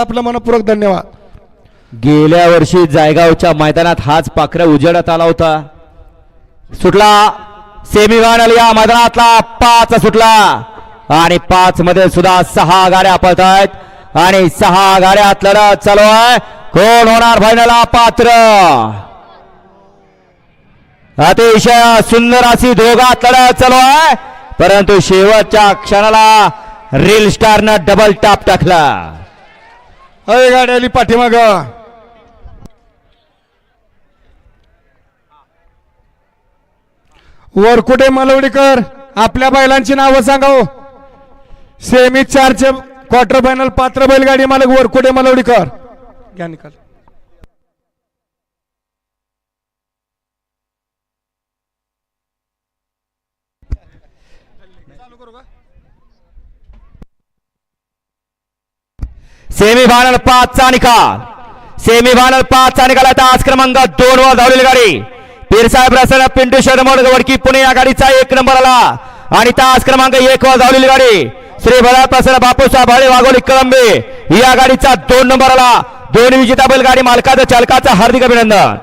आपलं मनपूर्वक धन्यवाद. गेल्या वर्षी जायगावच्या मैदानात हाच पाखरा उजेडत आला होता. सुटला. सेमीफायनल या मैदानातला पाच सुटला. आणि पाच मध्ये सुद्धा सहा गाड्या पळत आहेत आणि सहा गाड्यात लढत चालू आहे. कोण होणार फायनलला पात्र? अतिशय सुंदर अशी दोघात लढत चालू आहे. परंतु शेवटच्या क्षणाला रील स्टारनं डबल टाप टाकला. अरे गाडी आली पाठीमाग वरकुटे मलवडीकर? आपल्या बैलांची नावं सांगाव. सेमी चारचे क्वार्टर फायनल पात्र बैलगाडी मालक वरकुटे मलवडीकर? घ्या निकाल. सेमीफायनल पाचचा निकाल सेमीफायनल पाचचा निकाल आता आज क्रमांक दोन वर धावलेली गाडी. पीरसाहेब रसन पिंटू शर्मोड वडकी पुणे या गाडीचा एक नंबर आला. आणि तास क्रमांक एक वर धावलेली गाडी. श्री भरत प्रसन्न बापूसाहेब हळे वाघोली कळंबे या गाडीचा दोन नंबर आला. दोन विजेता बैलगाडी मालकाचं चालकाचं हार्दिक अभिनंदन.